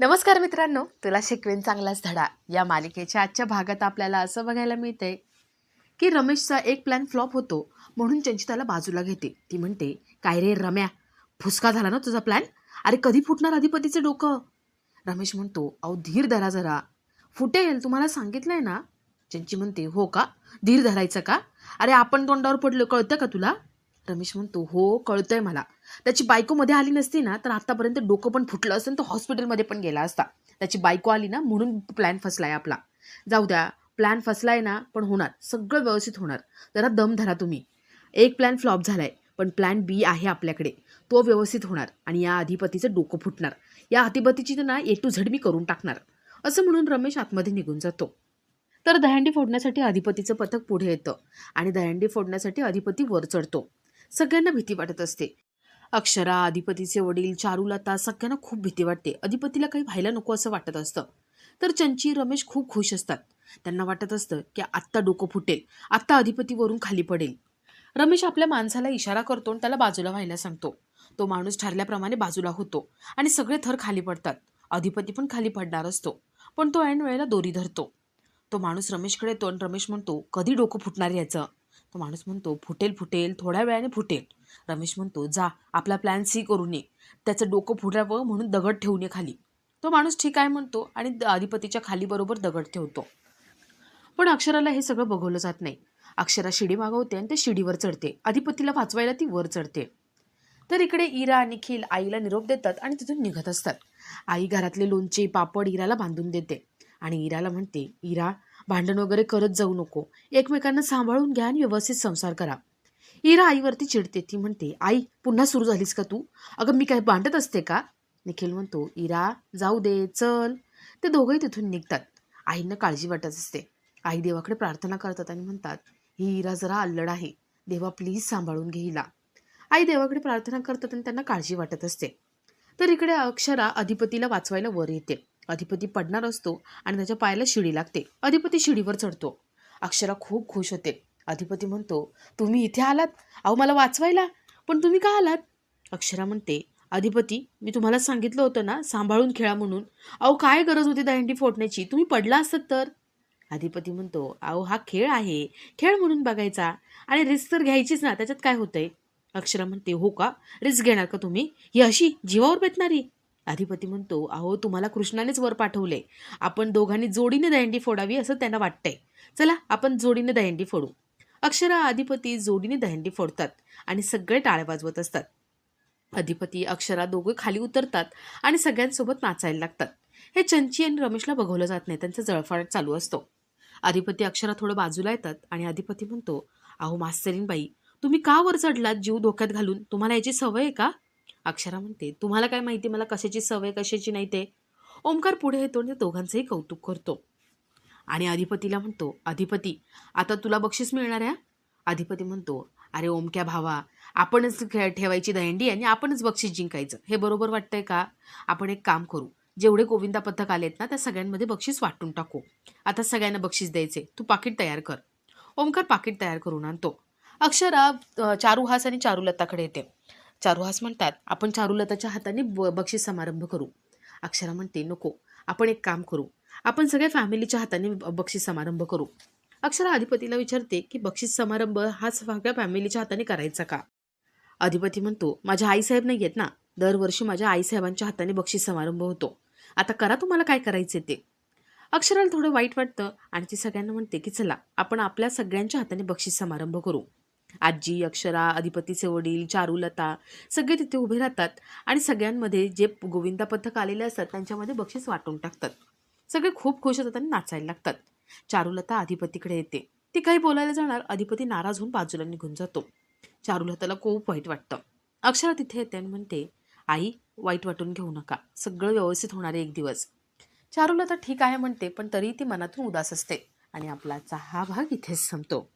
नमस्कार मित्रांनो तुला शिकवेन चांगलाच धडा. या मालिकेच्या आजच्या भागात आपल्याला असं बघायला मिळतंय की रमेशचा एक प्लॅन फ्लॉप होतो म्हणून चंचिताला त्याला बाजूला घेते. ती म्हणते काय रे रम्या फुसका झाला ना तुझा प्लॅन अरे कधी फुटणार अधिपतीचं डोकं? रमेश म्हणतो अहो धीर धरा जरा. फुटेल तुम्हाला सांगितलंय ना? चंची म्हणते हो का? धीर धरायचं का? अरे आपण तोंडावर पडलो कळतं का तुला? रमेश म्हणतो हो कळतंय मला. त्याची बायको मध्ये आली नसती ना तर आतापर्यंत डोकं पण फुटलं असेल तर हॉस्पिटलमध्ये पण गेला असता. त्याची बायको आली ना म्हणून प्लॅन फसलाय आपला. जाऊ द्या प्लॅन फसलाय ना पण होणार. सगळं व्यवस्थित होणार. जरा दम धरा तुम्ही. एक प्लॅन फ्लॉप झालाय पण प्लॅन बी आहे आपल्याकडे. तो व्यवस्थित होणार आणि या अधिपतीचं डोकं फुटणार. या अधिपतीची तर ना ए टू झेड मी करून टाकणार. असं म्हणून रमेश आतमध्ये निघून जातो. तर दहंडी फोडण्यासाठी अधिपतीचं पथक पुढे येतं आणि दहंडी फोडण्यासाठी अधिपती वर चढतो. सगळ्यांना भीती वाटत असते. अक्षरा अधिपतीचे वडील चारुलता सगळ्यांना खूप भीती वाटते. अधिपतीला काही व्हायला नको असं वाटत असतं. तर चंची रमेश खूप खुश असतात. त्यांना वाटत असतं की आत्ता डोकं फुटेल. आत्ता अधिपती वरून खाली पडेल. रमेश आपल्या माणसाला इशारा करतो आणि त्याला बाजूला व्हायला सांगतो. तो माणूस ठरल्याप्रमाणे बाजूला होतो आणि सगळे थर खाली पडतात. अधिपती पण खाली पडणार असतो. पण तो ऐन वेळेला दोरी धरतो. तो माणूस रमेशकडे येतो आणि रमेश म्हणतो कधी डोकं फुटणार याचं? तो माणूस म्हणतो फुटेल फुटेल थोड्या वेळाने फुटेल. रमेश म्हणतो जा आपला प्लॅन सी करून ये त्याचं डोकं फुटावं म्हणून दगड ठेवून ये खाली. तो माणूस ठीक आहे म्हणतो आणि अधिपतीच्या खाली बरोबर दगड ठेवतो. पण अक्षराला हे सगळं बघवलं जात नाही. अक्षरा शिडी मागवते आणि ते शिडीवर चढते. अधिपतीला वाचवायला ती वर चढते. तर इकडे इरा आणि निखिल आईला निरोप देतात आणि तिथून निघत असतात. आई घरातले लोणचे पापड इराला बांधून देते. आणि इराला म्हणते इरा भांडण वगैरे करत जाऊ नको. एकमेकांना सांभाळून घ्या आणि व्यवस्थित संसार करा. इरा आईवरती चिडते. ती म्हणते आई पुन्हा सुरू झालीस का तू? अगं मी काय भांडत असते का? निखिल म्हणतो इरा जाऊ दे चल. ते दोघंही तिथून निघतात. आईंना काळजी वाटत असते. आई देवाकडे प्रार्थना करतात आणि म्हणतात ही इरा जरा अल्लड आहे. देवा प्लीज सांभाळून घे हिला. आई देवाकडे प्रार्थना करतात आणि त्यांना काळजी वाटत असते. तर इकडे अक्षरा अधिपतीला वाचवायला वर येते. अधिपती पडणार असतो आणि त्याच्या पायाला शिडी लागते. अधिपती शिडीवर चढतो. अक्षरा खूप खुश होते. अधिपती म्हणतो तुम्ही इथे आलात? अहो मला वाचवायला. पण तुम्ही का आलात? अक्षरा म्हणते अधिपती मी तुम्हाला सांगितलं होतं ना सांभाळून खेळा म्हणून. अहो काय गरज होती दहंडी फोडण्याची? तुम्ही पडला असत तर? अधिपती म्हणतो अहो हा खेळ आहे. खेळ म्हणून बघायचा. आणि रिस्क तर घ्यायचीच ना त्याच्यात काय होतंय? अक्षरा म्हणते हो का? रिस्क घेणार का तुम्ही? ही अशी जीवावर बेतणारी अधिपती म्हणतो अहो तुम्हाला कृष्णानेच वर पाठवले. आपण दोघांनी जोडीने दहंडी फोडावी असं त्यांना वाटतंय. चला आपण जोडीने दहंडी फोडू. अक्षरा अधिपती जोडीने दहंडी फोडतात आणि सगळे टाळ्या वाजवत असतात. अधिपती अक्षरा दोघे खाली उतरतात आणि सगळ्यांसोबत नाचायला लागतात. हे चंची आणि रमेशला बघवलं जात नाही त्यांचा जळफाट चालू असतो. अधिपती अक्षरा थोडं बाजूला येतात आणि अधिपती म्हणतो अहो मास्तरीन बाई तुम्ही का वर चढलात जीव धोक्यात घालून? तुम्हाला याची सवय आहे का? अक्षरा म्हणते तुम्हाला काय माहिती मला कशाची सवय कशाची नाही ते? ओंकार पुढे येतो आणि दोघांचंही कौतुक करतो. आणि अधिपतीला म्हणतो अधिपती आता तुला बक्षीस मिळणार आहे अधिपती म्हणतो अरे ओमक्या भावा आपणच ठेवायची दहंडी आणि आपणच बक्षीस जिंकायचं. हे बरोबर वाटतंय का? आपण एक काम करू. जेवढे गोविंदा पथक आलेत ना त्या सगळ्यांमध्ये बक्षीस वाटून टाकू. आता सगळ्यांना बक्षीस द्यायचे तू पाकिट तयार कर. ओमकार पाकिट तयार करून आणतो. अक्षरा चारुहास आणि चारुलताकडे येते. चारुहास म्हणतात आपण चारुलताच्या हाताने ब बक्षीस समारंभ करू. अक्षरा म्हणते नको आपण एक काम करू. आपण सगळ्या फॅमिलीच्या हाताने ब- बक्षीस समारंभ करू. अक्षरा अधिपतीला विचारते की बक्षीस समारंभ हा सगळ्या फॅमिलीच्या हाताने करायचा का? अधिपती म्हणतो माझ्या आईसाहेब नाही आहेत ना. दरवर्षी माझ्या आईसाहेबांच्या हाताने बक्षीस समारंभ होतो. आता करा तुम्हाला काय करायचे ते. अक्षराला थोडं वाईट वाटतं आणि ती सगळ्यांना म्हणते की चला आपण आपल्या सगळ्यांच्या हाताने बक्षीस समारंभ करू. आजी अक्षरा अधिपतीचे वडील चारुलता सगळे तिथे उभे राहतात आणि सगळ्यांमध्ये जे गोविंदा पथक आलेले असतात त्यांच्यामध्ये बक्षीस वाटून टाकतात. सगळे खूप खुश होतात आणि नाचायला लागतात. चारुलता अधिपतीकडे येते. ती काही बोलायला जाणार अधिपती नाराज होऊन बाजूला निघून जातो. चारुलताला खूप वाईट वाटतं. अक्षरा तिथे येते आणि म्हणते आई वाईट वाटून घेऊ नका. सगळं व्यवस्थित होणार आहे एक दिवस. चारुलता ठीक आहे म्हणते पण तरी ती मनातून उदास असते आणि आपलाचा हा भाग इथेच संपतो.